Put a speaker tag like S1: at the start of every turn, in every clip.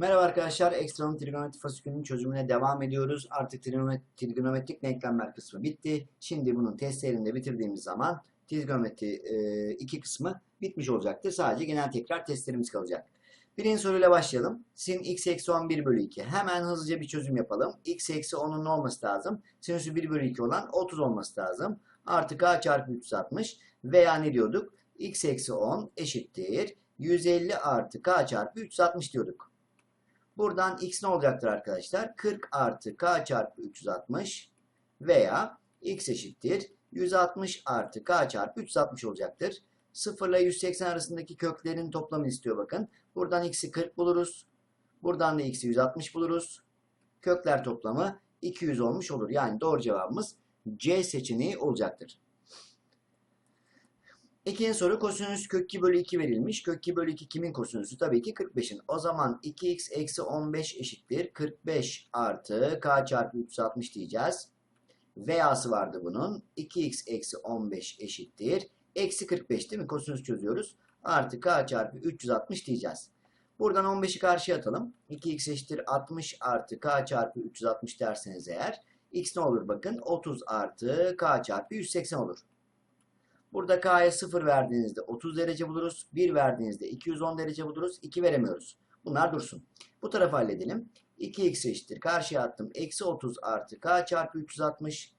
S1: Merhaba arkadaşlar, Ekstrem Trigonometri fasikülünün çözümüne devam ediyoruz. Artık trigonomet- trigonometrik denklemler kısmı bitti. Şimdi bunun testlerini de bitirdiğimiz zaman trigonometri 2 kısmı bitmiş olacaktır. Sadece genel tekrar testlerimiz kalacak. Birinci soruyla başlayalım. Sin x eksi 10 1 bölü 2. Hemen hızlıca bir çözüm yapalım. x eksi 10'un ne olması lazım? Sinüsü 1 bölü 2 olan 30 olması lazım. Artı k çarpı 360 veya ne diyorduk? x eksi 10 eşittir. 150 artı k çarpı 360 diyorduk. Buradan x ne olacaktır arkadaşlar? 40 artı k çarpı 360 veya x eşittir. 160 artı k çarpı 360 olacaktır. 0 ile 180 arasındaki köklerin toplamını istiyor bakın. Buradan x'i 40 buluruz. Buradan da x'i 160 buluruz. Kökler toplamı 200 olmuş olur. Yani doğru cevabımız C seçeneği olacaktır. İkinci soru kosinüs kök 2 bölü 2 verilmiş. Kök 2 bölü 2 kimin kosinüsü? Tabii ki 45'in. O zaman 2x eksi 15 eşittir. 45 artı k çarpı 360 diyeceğiz. V'ası vardı bunun. 2x eksi 15 eşittir. Eksi 45 değil mi? Kosinüs çözüyoruz. Artı k çarpı 360 diyeceğiz. Buradan 15'i karşıya atalım. 2x eşittir 60 artı k çarpı 360 derseniz eğer. x ne olur bakın? 30 artı k çarpı 180 olur. Burada k'ya 0 verdiğinizde 30 derece buluruz. 1 verdiğinizde 210 derece buluruz. 2 veremiyoruz. Bunlar dursun. Bu tarafı halledelim. 2x eşittir. Karşıya attım. Eksi 30 artı k çarpı 360.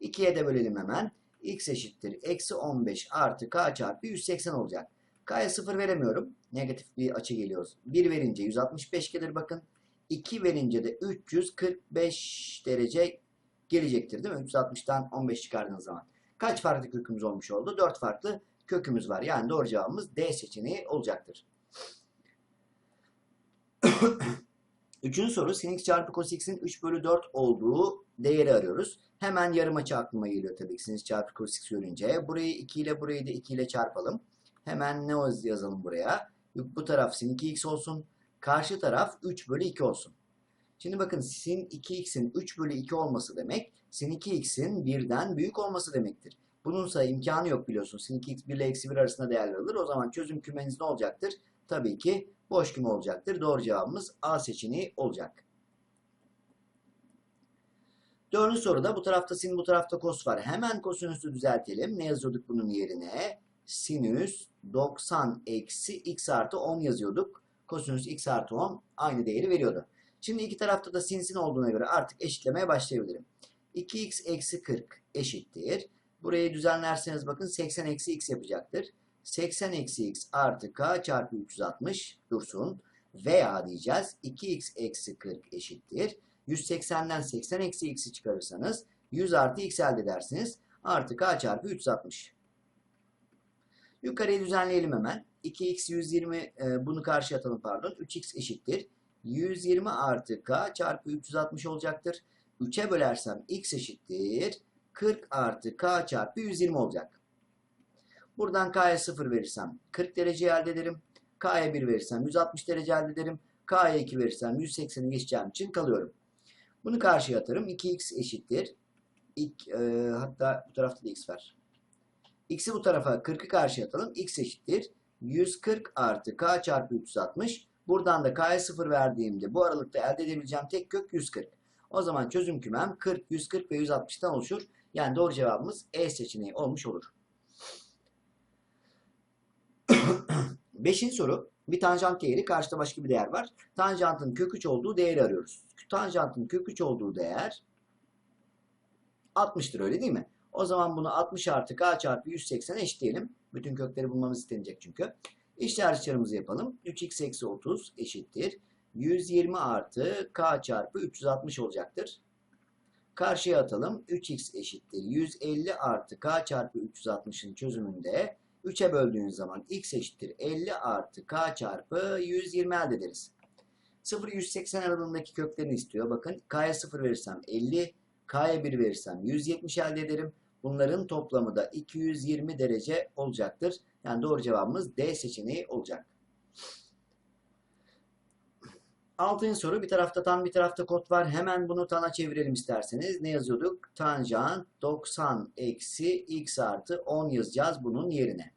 S1: 2'ye de bölelim hemen. x eşittir. Eksi 15 artı k çarpı 180 olacak. K'ya 0 veremiyorum. Negatif bir açı geliyor. 1 verince 165 gelir bakın. 2 verince de 345 derece gelecektir değil mi? 360'tan 15 çıkardığınız zaman. Kaç farklı kökümüz olmuş oldu? 4 farklı kökümüz var. Yani doğru cevabımız D seçeneği olacaktır. Üçüncü soru sin x çarpı cos x'in 3 bölü 4 olduğu değeri arıyoruz. Hemen yarım açı aklıma geliyor tabii ki sin x çarpı cos x görünce. Burayı 2 ile burayı da 2 ile çarpalım. Hemen ne yazalım buraya? Bu taraf sin 2x olsun. Karşı taraf 3 bölü 2 olsun. Şimdi bakın sin 2x'in 3 bölü 2 olması demek sin 2x'in birden büyük olması demektir. Bununsa imkanı yok biliyorsun. Sin 2x 1 ile eksi 1 arasında değerler alır. O zaman çözüm kümeniz ne olacaktır? Tabii ki boş küme olacaktır. Doğru cevabımız A seçeneği olacak. Dördüncü soruda bu tarafta sin bu tarafta kos var. Hemen kosinüsü düzeltelim. Ne yazıyorduk bunun yerine? Sinüs 90 eksi x artı 10 yazıyorduk. Kosinüs x artı 10 aynı değeri veriyordu. Şimdi iki tarafta da sin sin olduğuna göre artık eşitlemeye başlayabilirim. 2x eksi 40 eşittir. Burayı düzenlerseniz bakın 80 eksi x yapacaktır. 80 eksi x artı k çarpı 360 dursun. Veya diyeceğiz 2x eksi 40 eşittir. 180'den 80 eksi x'i çıkarırsanız 100 artı x elde edersiniz. Artı k çarpı 360. Yukarıyı düzenleyelim hemen. 2x 120 e, bunu karşıya atalım pardon. 3x eşittir. 120 artı k çarpı 360 olacaktır. 3'e bölersem x eşittir. 40 artı k çarpı 120 olacak. Buradan k'ya 0 verirsem 40 derece elde ederim. K'ya 1 verirsem 160 derece elde ederim. K'ya 2 verirsem 180'i geçeceğim için kalıyorum. Bunu karşıya atarım. 2x eşittir. İlk, e, hatta bu tarafta da x var. X'i bu tarafa 40'ı karşıya atalım. X eşittir. 140 artı k çarpı 360. Buradan da k'ya 0 verdiğimde bu aralıkta elde edebileceğim tek kök 140. O zaman çözüm kümem 40, 140 ve 160'tan oluşur. Yani doğru cevabımız E seçeneği olmuş olur. Beşinci soru. Bir tanjant değeri karşıda başka bir değer var. Tanjantın kök 3 olduğu değeri arıyoruz. Tanjantın kök 3 olduğu değer 60'tır öyle değil mi? O zaman bunu 60 artı k çarpı 180 eşitleyelim. Bütün kökleri bulmamız istenecek çünkü. İşler yapalım. 3x eksi 30 eşittir. 120 artı k çarpı 360 olacaktır. Karşıya atalım. 3x eşittir. 150 artı k çarpı 360'ın çözümünde 3'e böldüğünüz zaman x eşittir. 50 artı k çarpı 120 elde ederiz. 0-180 aralığındaki köklerini istiyor. Bakın k'ya 0 verirsem 50, k'ya 1 verirsem 170 elde ederim. Bunların toplamı da 220 derece olacaktır. Yani doğru cevabımız D seçeneği olacak. Altıncı soru bir tarafta tan bir tarafta kot var. Hemen bunu tana çevirelim isterseniz. Ne yazıyorduk? Tanjant 90 eksi x artı 10 yazacağız bunun yerine.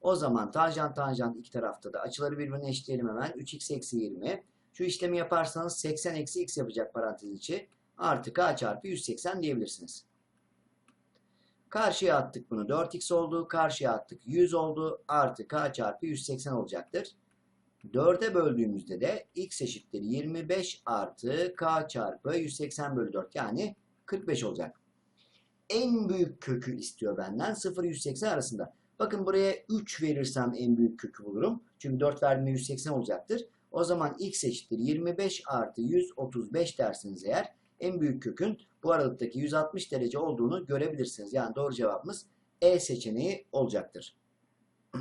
S1: O zaman tanjant tanjant iki tarafta da açıları birbirine eşitleyelim hemen. 3x eksi 20 Şu işlemi yaparsanız 80 eksi x yapacak parantez içi. Artı k çarpı 180 diyebilirsiniz. Karşıya attık bunu. 4x oldu. Karşıya attık. 100 oldu. Artı k çarpı 180 olacaktır. 4'e böldüğümüzde de x eşittir 25 artı k çarpı 180 bölü 4 yani 45 olacak. En büyük kökü istiyor benden 0-180 arasında. Bakın buraya 3 verirsem en büyük kökü bulurum. Çünkü 4 verdiğimde 180 olacaktır. O zaman x eşittir 25 artı 135 dersiniz eğer en büyük kökün bu aralıktaki 160 derece olduğunu görebilirsiniz. Yani doğru cevabımız E seçeneği olacaktır.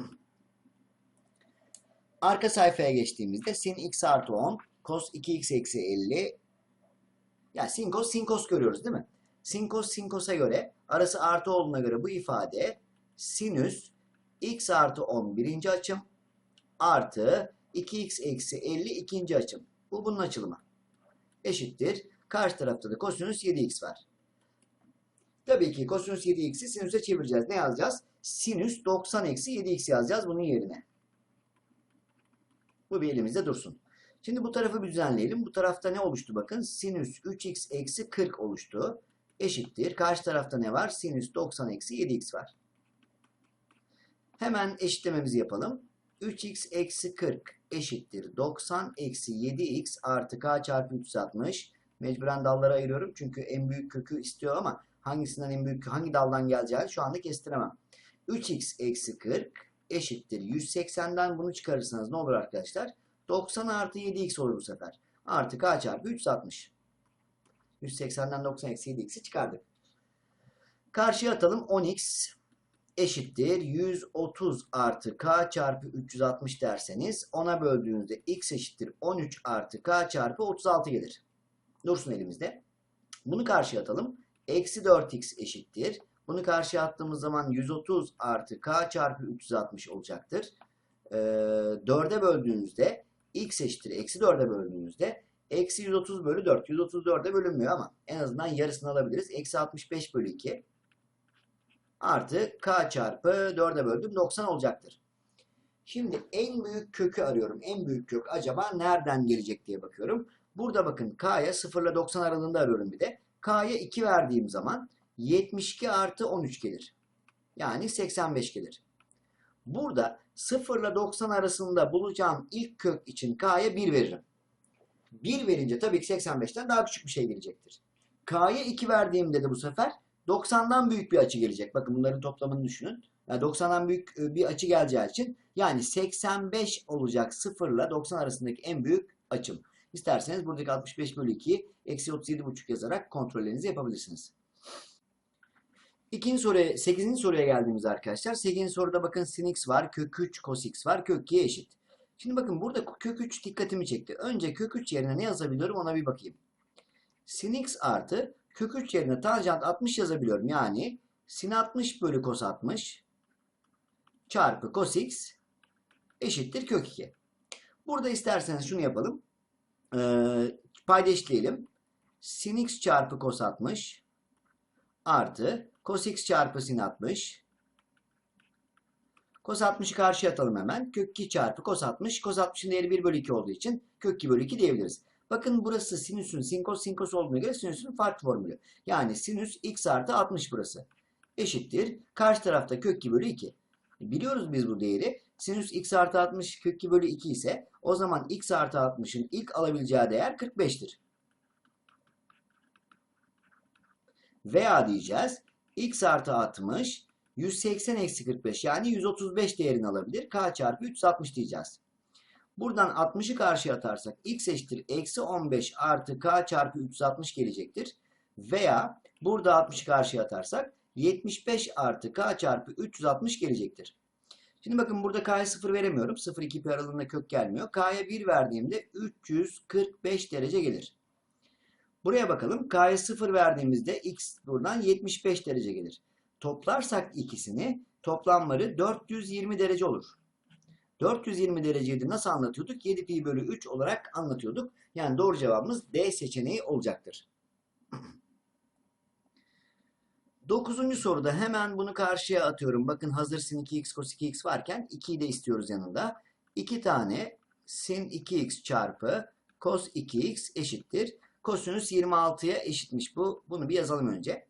S1: Arka sayfaya geçtiğimizde sin x artı 10, cos 2x eksi 50. Ya sin cos sin cos görüyoruz değil mi? Sin cos sin cos'a göre arası artı olduğuna göre bu ifade sinüs x artı 10 birinci açım artı 2x eksi 50 ikinci açım. Bu bunun açılımı. Eşittir. Karşı tarafta da kosinüs 7x var. Tabii ki kosinüs 7x'i sinüse çevireceğiz. Ne yazacağız? Sinüs 90 eksi 7x yazacağız bunun yerine. Bu bir elimizde dursun. Şimdi bu tarafı bir düzenleyelim. Bu tarafta ne oluştu bakın? Sinüs 3x eksi 40 oluştu. Eşittir. Karşı tarafta ne var? Sinüs 90 eksi 7x var. Hemen eşitlememizi yapalım. 3x eksi 40 eşittir. 90 eksi 7x artı k çarpı 360. Mecburen dallara ayırıyorum. Çünkü en büyük kökü istiyor ama hangisinden en büyük, hangi daldan geleceğini şu anda kestiremem. 3x eksi 40 eşittir. 180'den bunu çıkarırsanız ne olur arkadaşlar? 90 artı 7x olur bu sefer. Artı k çarpı 360. 180'den 90 eksi 7x'i çıkardık. Karşıya atalım 10x eşittir 130 artı k çarpı 360 derseniz ona böldüğünüzde x eşittir 13 artı k çarpı 36 gelir. Dursun elimizde. Bunu karşıya atalım. Eksi 4x eşittir. Bunu karşıya attığımız zaman 130 artı k çarpı 360 olacaktır. Ee, 4'e böldüğünüzde x eşittir. Eksi 4'e böldüğünüzde eksi 130 bölü 4. 134'e bölünmüyor ama en azından yarısını alabiliriz. Eksi 65 bölü 2 artı k çarpı 4'e böldüm 90 olacaktır. Şimdi en büyük kökü arıyorum. En büyük kök acaba nereden gelecek diye bakıyorum. Burada bakın k'ya 0 ile 90 aralığında arıyorum bir de. K'ya 2 verdiğim zaman 72 artı 13 gelir. Yani 85 gelir. Burada 0 ile 90 arasında bulacağım ilk kök için k'ya 1 veririm. 1 verince tabii ki 85'ten daha küçük bir şey gelecektir. K'ya 2 verdiğimde de bu sefer 90'dan büyük bir açı gelecek. Bakın bunların toplamını düşünün. Yani 90'dan büyük bir açı geleceği için yani 85 olacak 0 ile 90 arasındaki en büyük açım. İsterseniz buradaki 65 bölü 2'yi eksi 37,5 yazarak kontrollerinizi yapabilirsiniz. İkinci soruya, 8. soruya geldiğimiz arkadaşlar. 8. soruda bakın sin x var, kök 3 cos x var, kök 2'ye eşit. Şimdi bakın burada kök 3 dikkatimi çekti. Önce kök 3 yerine ne yazabiliyorum ona bir bakayım. Sin x artı kök 3 yerine tanjant 60 yazabiliyorum. Yani sin 60 bölü cos 60 çarpı cos x eşittir kök 2. Burada isterseniz şunu yapalım. Eşitleyelim. Sin x çarpı cos 60 artı cos x çarpı sin 60 Cos 60'ı karşıya atalım hemen. Kök 2 çarpı cos 60. Cos 60'ın değeri 1 bölü 2 olduğu için kök 2 bölü 2 diyebiliriz. Bakın burası sinüsün sinkos sinkos olduğuna göre sinüsün farklı formülü. Yani sinüs x artı 60 burası. Eşittir. Karşı tarafta kök 2 bölü 2. Biliyoruz biz bu değeri. Sinüs x artı 60 kök 2 bölü 2 ise o zaman x artı 60'ın ilk alabileceği değer 45'tir. Veya diyeceğiz x artı 60 180 eksi 45 yani 135 değerini alabilir. K çarpı 360 diyeceğiz. Buradan 60'ı karşıya atarsak x eşittir eksi 15 artı k çarpı 360 gelecektir. Veya burada 60'ı karşıya atarsak 75 artı k çarpı 360 gelecektir. Şimdi bakın burada k'ya 0 veremiyorum. 0-2 pi aralığında kök gelmiyor. K'ya 1 verdiğimde 345 derece gelir. Buraya bakalım. K'ya 0 verdiğimizde x buradan 75 derece gelir. Toplarsak ikisini toplamları 420 derece olur. 420 dereceyi de nasıl anlatıyorduk? 7 pi bölü 3 olarak anlatıyorduk. Yani doğru cevabımız D seçeneği olacaktır. Dokuzuncu soruda hemen bunu karşıya atıyorum. Bakın hazır sin 2x cos 2x varken 2'yi de istiyoruz yanında. 2 tane sin 2x çarpı cos 2x eşittir. Kosinüs 26'ya eşitmiş bu. Bunu bir yazalım önce.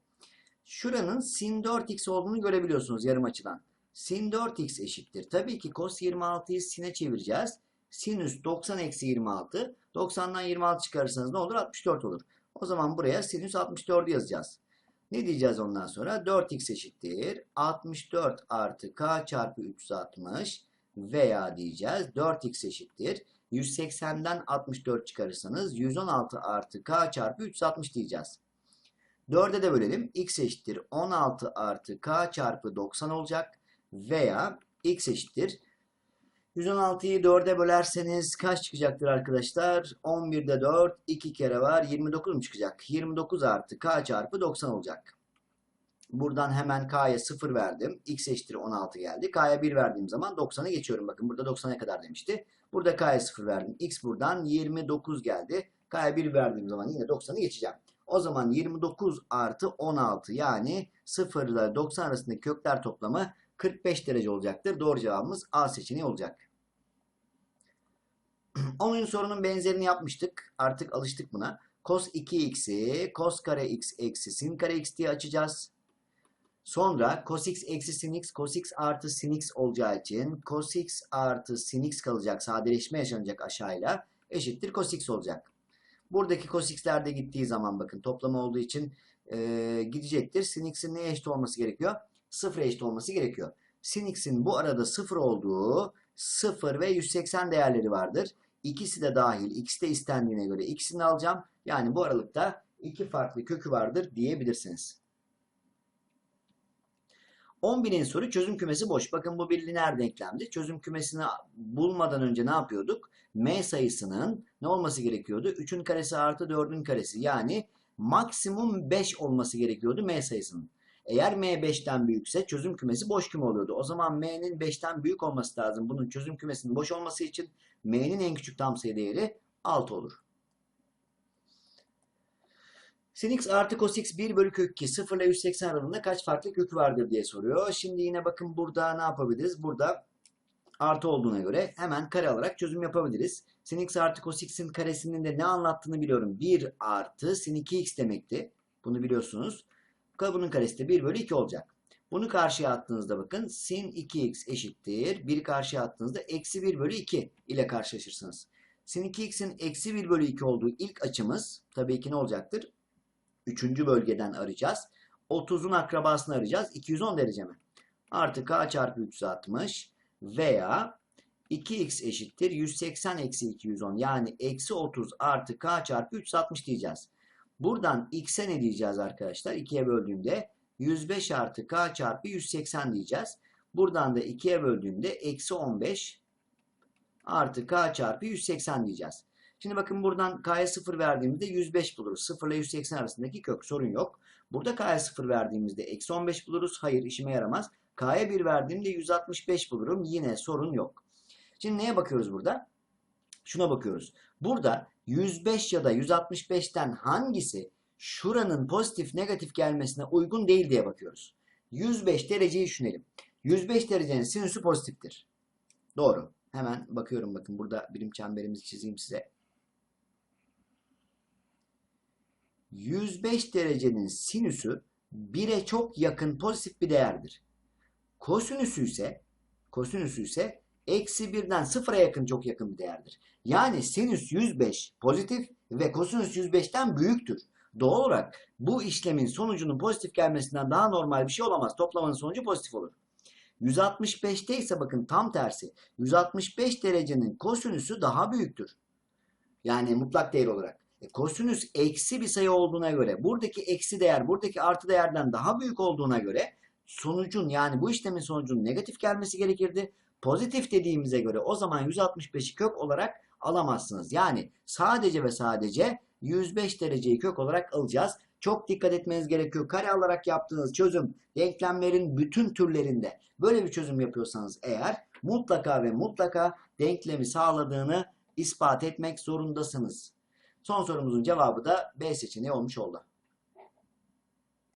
S1: Şuranın sin 4x olduğunu görebiliyorsunuz yarım açıdan. Sin 4x eşittir. Tabii ki cos 26'yı sine çevireceğiz. Sinüs 90 eksi 26. 90'dan 26 çıkarırsanız ne olur? 64 olur. O zaman buraya sinüs 64'ü yazacağız. Ne diyeceğiz ondan sonra? 4x eşittir. 64 artı k çarpı 360 veya diyeceğiz 4x eşittir. 180'den 64 çıkarırsanız 116 artı k çarpı 360 diyeceğiz. 4'e de bölelim. x eşittir 16 artı k çarpı 90 olacak. Veya x eşittir 116'yı 4'e bölerseniz kaç çıkacaktır arkadaşlar? 11'de 4, 2 kere var. 29 mu çıkacak? 29 artı k çarpı 90 olacak. Buradan hemen k'ya 0 verdim. x eşittir 16 geldi. k'ya 1 verdiğim zaman 90'ı geçiyorum. Bakın burada 90'a kadar demişti. Burada k'ya 0 verdim. x buradan 29 geldi. k'ya 1 verdiğim zaman yine 90'ı geçeceğim. O zaman 29 artı 16 yani 0 ile 90 arasındaki kökler toplamı 45 derece olacaktır. Doğru cevabımız A seçeneği olacak. 10. sorunun benzerini yapmıştık. Artık alıştık buna. Cos 2x'i cos kare x eksi sin kare x diye açacağız. Sonra cos x eksi sin x cos x artı sin x olacağı için cos x artı sin x kalacak. Sadeleşme yaşanacak aşağıyla. Eşittir cos x olacak. Buradaki cos x'ler de gittiği zaman bakın toplama olduğu için e, gidecektir. Sin x'in neye eşit olması gerekiyor? Sıfıra eşit olması gerekiyor. Sin x'in bu arada sıfır olduğu 0 ve 180 değerleri vardır. İkisi de dahil. X de istendiğine göre ikisini alacağım. Yani bu aralıkta iki farklı kökü vardır diyebilirsiniz. 11'in soru çözüm kümesi boş. Bakın bu bir lineer denklemdi. Çözüm kümesini bulmadan önce ne yapıyorduk? M sayısının ne olması gerekiyordu? 3'ün karesi artı 4'ün karesi. Yani maksimum 5 olması gerekiyordu M sayısının. Eğer M 5'ten büyükse çözüm kümesi boş küme oluyordu. O zaman M'nin 5'ten büyük olması lazım. Bunun çözüm kümesinin boş olması için M'nin en küçük tam sayı değeri 6 olur. Sin x artı cos x 1 bölü kök 2 0 ile 180 aralığında kaç farklı kökü vardır diye soruyor. Şimdi yine bakın burada ne yapabiliriz? Burada artı olduğuna göre hemen kare alarak çözüm yapabiliriz. Sin x artı cos x'in karesinin de ne anlattığını biliyorum. 1 artı sin 2x demekti. Bunu biliyorsunuz. Bunun karesi de 1 bölü 2 olacak. Bunu karşıya attığınızda bakın sin 2x eşittir. 1'i karşıya attığınızda eksi 1 bölü 2 ile karşılaşırsınız. Sin 2x'in eksi 1 bölü 2 olduğu ilk açımız tabii ki ne olacaktır? Üçüncü bölgeden arayacağız. 30'un akrabasını arayacağız. 210 derece mi? Artı k çarpı 360 veya 2x eşittir 180 eksi 210 yani eksi 30 artı k çarpı 360 diyeceğiz. Buradan x'e ne diyeceğiz arkadaşlar? 2'ye böldüğümde 105 artı k çarpı 180 diyeceğiz. Buradan da 2'ye böldüğümde eksi 15 artı k çarpı 180 diyeceğiz. Şimdi bakın buradan k'ya 0 verdiğimizde 105 buluruz. 0 ile 180 arasındaki kök sorun yok. Burada k'ya 0 verdiğimizde eksi 15 buluruz. Hayır işime yaramaz. K'ya 1 verdiğimde 165 bulurum. Yine sorun yok. Şimdi neye bakıyoruz burada? Şuna bakıyoruz. Burada 105 ya da 165'ten hangisi şuranın pozitif negatif gelmesine uygun değil diye bakıyoruz. 105 dereceyi düşünelim. 105 derecenin sinüsü pozitiftir. Doğru. Hemen bakıyorum bakın burada birim çemberimizi çizeyim size. 105 derecenin sinüsü 1'e çok yakın pozitif bir değerdir. Kosinüsü ise kosinüsü ise eksi 1'den 0'a yakın çok yakın bir değerdir. Yani sinüs 105 pozitif ve kosinüs 105'ten büyüktür. Doğal olarak bu işlemin sonucunun pozitif gelmesinden daha normal bir şey olamaz. Toplamanın sonucu pozitif olur. 165'te ise bakın tam tersi. 165 derecenin kosinüsü daha büyüktür. Yani mutlak değer olarak. E, kosinüs eksi bir sayı olduğuna göre buradaki eksi değer buradaki artı değerden daha büyük olduğuna göre sonucun yani bu işlemin sonucunun negatif gelmesi gerekirdi. Pozitif dediğimize göre o zaman 165'i kök olarak alamazsınız. Yani sadece ve sadece 105 dereceyi kök olarak alacağız. Çok dikkat etmeniz gerekiyor. Kare alarak yaptığınız çözüm denklemlerin bütün türlerinde böyle bir çözüm yapıyorsanız eğer mutlaka ve mutlaka denklemi sağladığını ispat etmek zorundasınız. Son sorumuzun cevabı da B seçeneği olmuş oldu.